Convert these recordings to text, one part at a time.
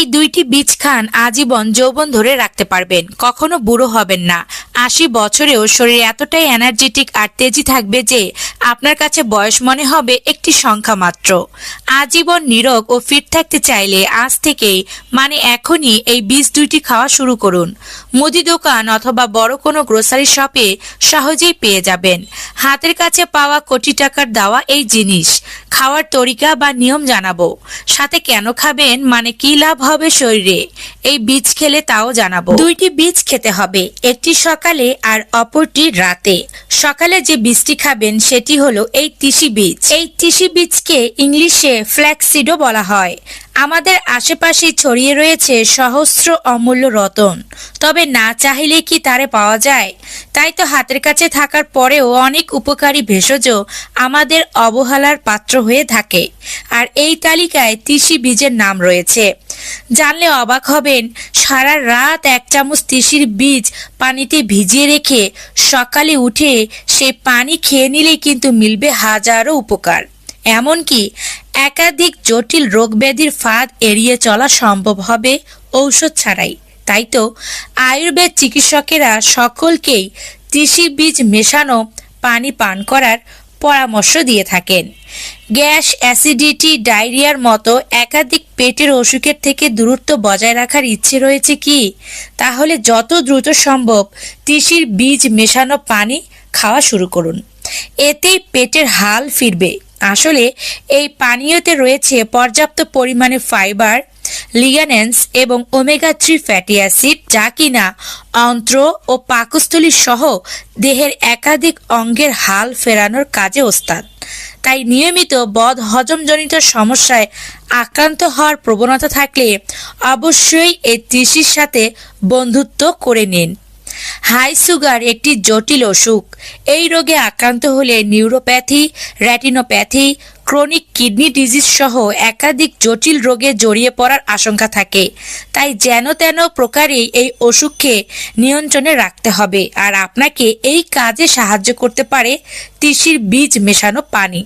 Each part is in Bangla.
এই দুইটি বীজ খান আজীবন যৌবন ধরে রাখতে পারবেন। কখনো বুড়ো হবেন না। আশি বছরেও শরীর এতটাই এনার্জেটিক আর তেজি থাকবে যে, আপনার কাছে বয়স মনে হবে একটি সংখ্যা মাত্র। আজীবন নিরোগ ও ফিট থাকতে চাইলে আজ থেকেই মানে এখনই এই বীজ দুইটি খাওয়া শুরু করুন। মুদি দোকান অথবা বড় কোনো গ্রোসারি শপে সহজেই পেয়ে যাবেন। হাতের কাছে পাওয়া কোটি টাকার দেওয়া এই জিনিস। খাওয়ার তরিকা বা নিয়ম জানাব। সাথে কেন খাবেন? মানে কি লাভ হবে শরীরে। এই বীজ খেলে তাও জানাব। দুইটি বীজ খেতে হবে, একটি সকালে আর অপরটি রাতে। সকালে যে বীজটি খাবেন সেটি হলো এই তিসি বীজ। এই তিসি বীজকে ইংলিশে ফ্ল্যাক্সিডও বলা হয়। আমাদের আশেপাশে ছড়িয়ে রয়েছে সহস্র অমূল্য রতন। তবে না চাইলে কি তারে পাওয়া যায়? তাই তো হাতের কাছে থাকার পরেও অনেক উপকারী ভেষজ আমাদের অবহেলার পাত্র হয়ে থাকে। আর এই তালিকায় তিসি বীজের নাম রয়েছে। জানলে অবাক হবেন, সারা রাত এক চামচ তিসির বীজ পানিতে ভিজিয়ে রেখে সকালে উঠে সেই পানি খেয়ে নিলেই কিন্তু মিলবে হাজারো উপকার। এমনকি একাধিক জটিল রোগ ব্যাধির ফাঁদ এড়িয়ে চলা সম্ভব হবে ঔষধ ছাড়াই। তাই তো আয়ুর্বেদ চিকিৎসকেরা সকলকেই তিসি বীজ মেশানো, পানি পান করার পরামর্শ দিয়ে থাকেন। গ্যাস, অ্যাসিডিটি, ডায়রিয়ার মতো একাধিক পেটের অসুখের থেকে দূরত্ব বজায় রাখার ইচ্ছে রয়েছে কি? তাহলে যত দ্রুত সম্ভব তিসির বীজ মেশানো পানি খাওয়া শুরু করুন। এতেই পেটের হাল ফিরবে। আসলে এই পানীয়তে রয়েছে পর্যাপ্ত পরিমাণে ফাইবার লিগানেন্স এবং ওমেগা থ্রি ফ্যাটি অ্যাসিড যা কিনা অন্ত্র ও পাকস্থলী সহ দেহের একাধিক অঙ্গের হাল ফেরানোর কাজে ওস্তাদ। তাই নিয়মিত বদ হজমজনিত সমস্যায় আক্রান্ত হওয়ার প্রবণতা থাকলে অবশ্যই এই তিসির সাথে বন্ধুত্ব করে নিন। হাই সুগার একটি জটিল অসুখ। এই রোগে আক্রান্ত হলে neuropathy retinopathy chronic kidney disease সহ একাধিক জটিল রোগে জড়িয়ে পড়ার আশঙ্কা থাকে। তাই যেন তেন প্রকারেই এই অসুখকে নিয়ন্ত্রণে রাখতে হবে আর আপনাকে এই কাজে সাহায্য করতে পারে তিসির বীজ মেশানো পানি।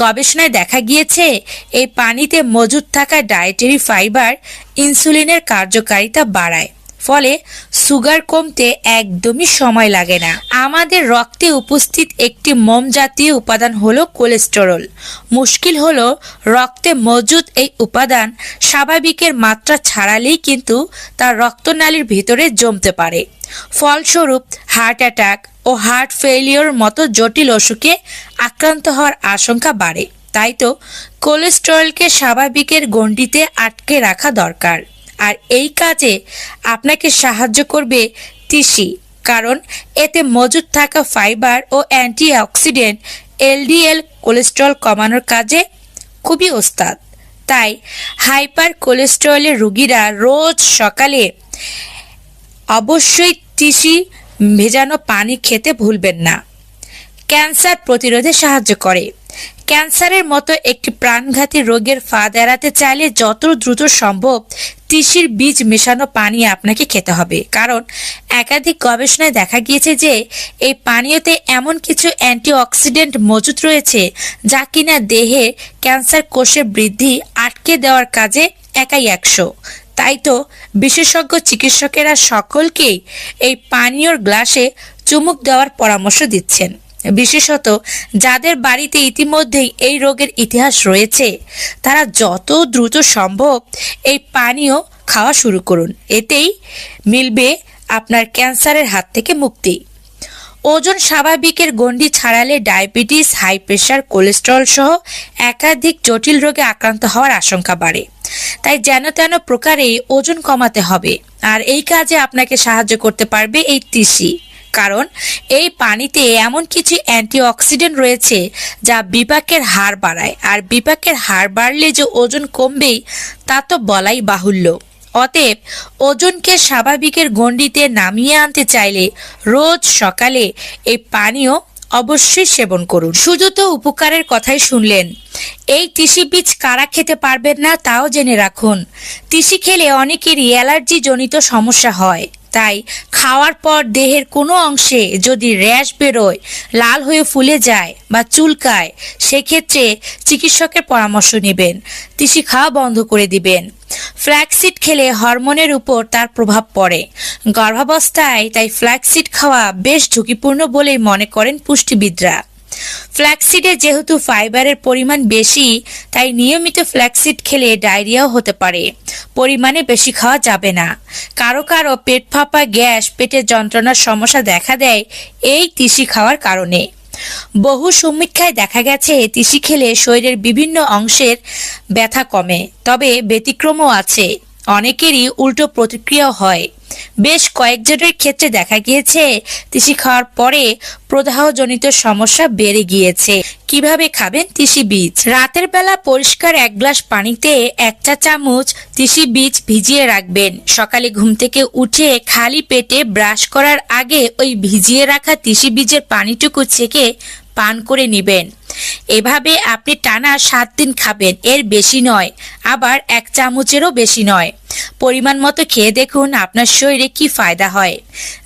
গবেষণায় দেখা গিয়েছে, এই পানিতে মজুদ থাকা ডায়েটারি ফাইবার ইনসুলিনের কার্যকারিতা বাড়ায়। ফলে সুগার কমতে একদমই সময় লাগে না। আমাদের রক্তে উপস্থিত একটি মোম জাতীয় উপাদান হলো কোলেস্টেরল। মুশকিল হলো রক্তে মজুদ এই উপাদান স্বাভাবিকের মাত্রা ছাড়ালেই কিন্তু তার রক্তনালীর ভিতরে জমতে পারে। ফলস্বরূপ হার্ট অ্যাটাক ও হার্ট ফেলিওর মতো জটিল অসুখে আক্রান্ত হওয়ার আশঙ্কা বাড়ে। তাই তো কোলেস্টেরলকে স্বাভাবিকের গণ্ডিতে আটকে রাখা দরকার। আর এই কাজে আপনাকে সাহায্য করবে তিসি, কারণ এতে মজুদ থাকা ফাইবার ও অ্যান্টিঅক্সিডেন্ট, এলডিএল কোলেস্ট্রল কমানোর কাজে খুবই ওস্তাদ। তাই হাইপার কোলেস্টেরলের রুগীরা রোজ সকালে অবশ্যই তিসি ভেজানো পানি খেতে ভুলবেন না। ক্যান্সার প্রতিরোধে সাহায্য করে। ক্যান্সারের মতো একটি প্রাণঘাতী রোগের ফাঁদ এড়াতে চাইলে যত দ্রুত সম্ভব তিসির বীজ মেশানো পানি আপনাকে খেতে হবে। কারণ একাধিক গবেষণায় দেখা গিয়েছে যে এই পানীয়তে এমন কিছু অ্যান্টিঅক্সিডেন্ট মজুদ রয়েছে যা কিনা দেহে ক্যান্সার কোষের বৃদ্ধি আটকে দেওয়ার কাজে একাই একশো। তাই তো বিশেষজ্ঞ চিকিৎসকেরা সকলকেই এই পানীয়র গ্লাসে চুমুক দেওয়ার পরামর্শ দিচ্ছেন। বিশেষত যাদের বাড়িতে ইতিমধ্যেই এই রোগের ইতিহাস রয়েছে, তারা যত দ্রুত সম্ভব এই পানীয় খাওয়া শুরু করুন। এতেই মিলবে আপনার ক্যান্সারের হাত থেকে মুক্তি। ওজন স্বাভাবিকের গণ্ডি ছাড়ালে ডায়াবেটিস, হাই প্রেশার, কোলেস্টেরল সহ একাধিক জটিল রোগে আক্রান্ত হওয়ার আশঙ্কা বাড়ে। তাই যেন তেন প্রকারে ওজন কমাতে হবে। আর এই কাজে আপনাকে সাহায্য করতে পারবে এই তিসি। কারণ এই পানিতে এমন কিছু অ্যান্টিঅক্সিডেন্ট রয়েছে যা বিপাকের হার বাড়ায়। আর বিপাকের হার বাড়লে যে ওজন কমবেই, তা তো বলাই বাহুল্য। অতএব ওজনকে স্বাভাবিকের গণ্ডিতে নামিয়ে আনতে চাইলে রোজ সকালে এই পানীয় অবশ্যই সেবন করুন। শুধু তো উপকারের কথাই শুনলেন। এই তিসি বীজ কারা খেতে পারবেন না, তাও জেনে রাখুন। তিসি খেলে অনেকেরই অ্যালার্জি জনিত সমস্যা হয়। তাই খাওয়ার পর দেহের কোনো অংশে যদি র্যাশ বেরোয়, লাল হয়ে ফুলে যায় বা চুলকায়, সেক্ষেত্রে চিকিৎসকের পরামর্শ নেবেন। তিসি খাওয়া বন্ধ করে দিবেন। ফ্ল্যাক্সিড খেলে হরমোনের উপর তার প্রভাব পড়ে। গর্ভাবস্থায় তাই ফ্ল্যাক্সিড খাওয়া বেশ ঝুঁকিপূর্ণ বলেই মনে করেন পুষ্টিবিদরা। ফ্ল্যাক্সিডে যেহেতু ফাইবারের পরিমাণ বেশি, তাই নিয়মিত ফ্ল্যাক্সিড খেলে ডায়রিয়াও হতে পারে। পরিমাণে বেশি খাওয়া যাবে না। কারও কারও পেট ফাঁপা, গ্যাস পেটের যন্ত্রণার সমস্যা দেখা দেয় এই তিসি খাওয়ার কারণে। বহু সমীক্ষায় দেখা গেছে, তিসি খেলে শরীরের বিভিন্ন অংশের ব্যথা কমে, তবে ব্যতিক্রমও আছে। অনেকেরই উল্টো প্রতিক্রিয়াও হয়। বেশ কয়েকজনের ক্ষেত্রে দেখা গিয়েছে, তিসি খাওয়ার পরে প্রদাহজনিত সমস্যা বেড়ে গিয়েছে। কীভাবে খাবেন তিসি বীজ? রাতের বেলা পরিষ্কার এক গ্লাস পানিতে এক চা চামচ তিসি বীজ ভিজিয়ে রাখবেন। সকালে ঘুম থেকে উঠে খালি পেটে ব্রাশ করার আগে ওই ভিজিয়ে রাখা তিসি বীজের পানিটুকু ছেঁকে পান করে নেবেন। এভাবে আপনি টানা সাত দিন খাবেন। এর বেশি নয়, আবার এক চামচেরও বেশি নয়। পরিমাণ মতো খেয়ে দেখুন আপনার শরীরে কি ফায়দা হয়।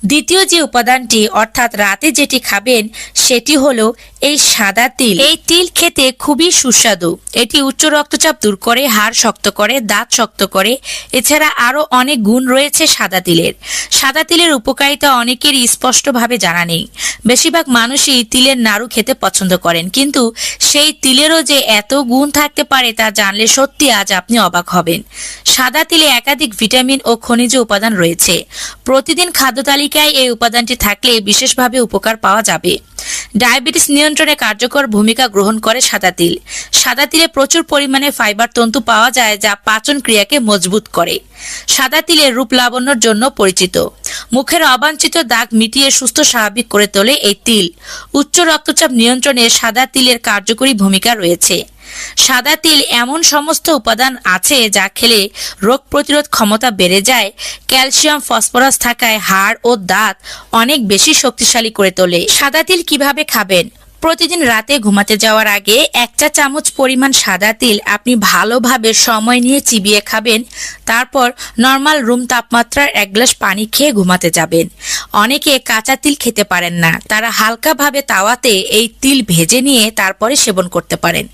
দ্বিতীয় যে উপাদানটি, অর্থাৎ রাতে যেটি খাবেন, সেটি হলো এই সাদা তিল। এই তিল খেতে খুবই সুস্বাদু। এটি উচ্চ রক্তচাপ দূর করে, হাড় শক্ত করে, দাঁত শক্ত করে। এছাড়া আরও অনেক গুণ রয়েছে সাদা তিলের। সাদা তিলের উপকারিতা অনেকেরই স্পষ্টভাবে জানা নেই। বেশিরভাগ মানুষই তিলের নাড়ু খেতে পছন্দ করেন, কিন্তু সেই তিলেরও যে এত গুণ থাকতে পারে তা জানলে সত্যি আজ আপনি অবাক হবেন। সাদা তিলে একাধিক ভিটামিন ও খনিজ উপাদান রয়েছে। প্রতিদিন খাদ্য তালিকায় এই উপাদানটি থাকলে বিশেষভাবে উপকার পাওয়া যাবে। ডায়াবেটিস নিয়ন্ত্রণে কার্যকর ভূমিকা গ্রহণ করে সাদা তিল। সাদা তিলে প্রচুর পরিমাণে ফাইবার তন্তু পাওয়া যায় যা পাচন ক্রিয়াকে মজবুত করে। সাদা তিলের রূপ লাবণ্যর জন্য পরিচিত। মুখের অবাঞ্ছিত দাগ মিটিয়ে সুস্থ স্বাভাবিক করে তোলে এই তিল। উচ্চ রক্তচাপ নিয়ন্ত্রণে সাদা তিলের কার্যকরী ভূমিকা রয়েছে। সাদা তিল এমন সমস্ত উপাদান আছে যা খেলে রোগ প্রতিরোধ ক্ষমতা বেড়ে যায়। ক্যালসিয়াম, ফসফরাস থাকায় হাড় ও দাঁত অনেক বেশি শক্তিশালী করে তোলে। সাদা তিল কীভাবে খাবেন? প্রতিদিন রাতে ঘুমাতে যাওয়ার আগে এক চা চামচ পরিমাণ সাদা তিল আপনি ভালোভাবে সময় নিয়ে চিবিয়ে খাবেন। তারপর নর্মাল রুম তাপমাত্রার এক গ্লাস পানি খেয়ে ঘুমাতে যাবেন। অনেকে কাঁচা তিল খেতে পারেন না। তারা হালকাভাবে তাওয়াতে এই তিল ভেজে নিয়ে তারপরে সেবন করতে পারেন।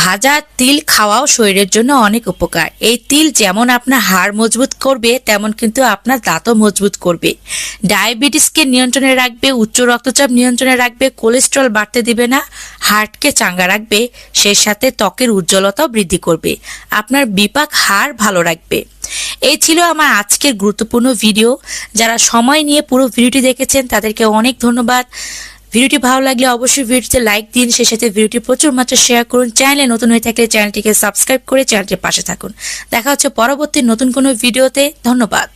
ভাজা তিল খাওয়াও শরীরের জন্য অনেক উপকার। এই তিল যেমন আপনার হাড় মজবুত করবে, তেমন কিন্তু আপনার দাঁতও মজবুত করবে। ডায়াবেটিসকে নিয়ন্ত্রণে রাখবে, উচ্চ রক্তচাপ নিয়ন্ত্রণে রাখবে, কোলেস্ট্রল বাড়তে দিবে না, হার্টকে চাঙ্গা রাখবে, সেই সাথে ত্বকের উজ্জ্বলতাও বৃদ্ধি করবে। আপনার বিপাক হাড় ভালো রাখবে। এই ছিল আমার আজকের গুরুত্বপূর্ণ ভিডিও। যারা সময় নিয়ে পুরো ভিডিওটি দেখেছেন, তাদেরকে অনেক ধন্যবাদ। ভিডিওটি ভালো লাগলে অবশ্যই ভিডিওতে লাইক দিন সে সাথে ভিডিওটি প্রচুর মাত্রা শেয়ার করুন। চ্যানেলে নতুন হয়ে থাকলে চ্যানেলটিকে সাবস্ক্রাইব করে চ্যানেলটির পাশে থাকুন। দেখা হচ্ছে পরবর্তী নতুন কোনো ভিডিওতে ধন্যবাদ।